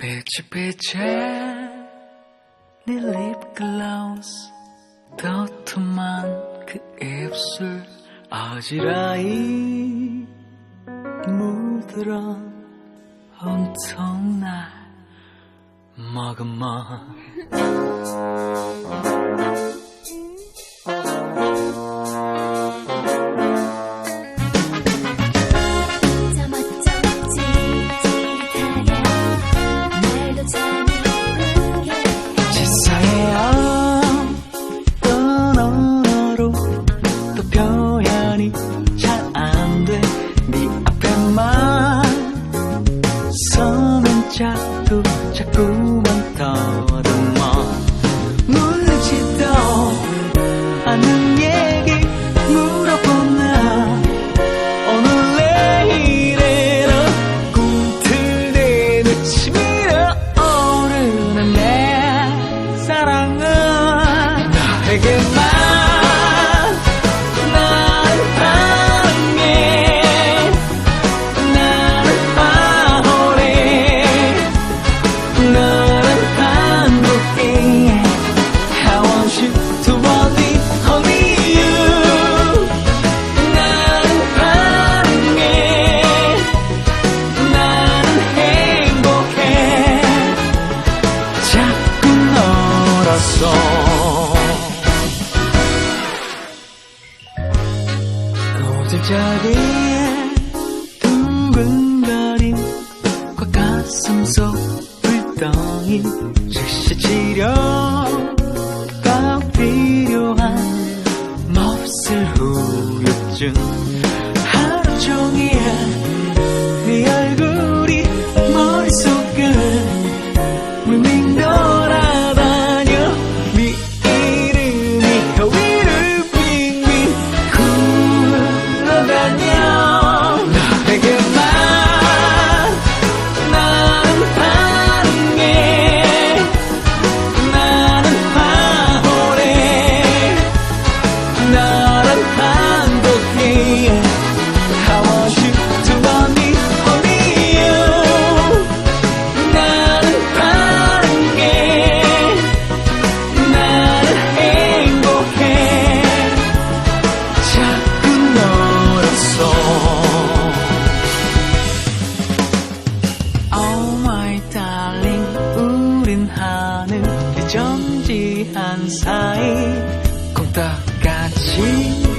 삐질삐질 네 립글라우스 도톰한 그 입술 아지라이 물들어 온통 날 머금어 จักรู้จักรู้ 술자리에 둥근거림과 가슴 속 불덩이 즉시 치료가 필요한 몹쓸 후유증 하루 종일 안 사이 콩떡같이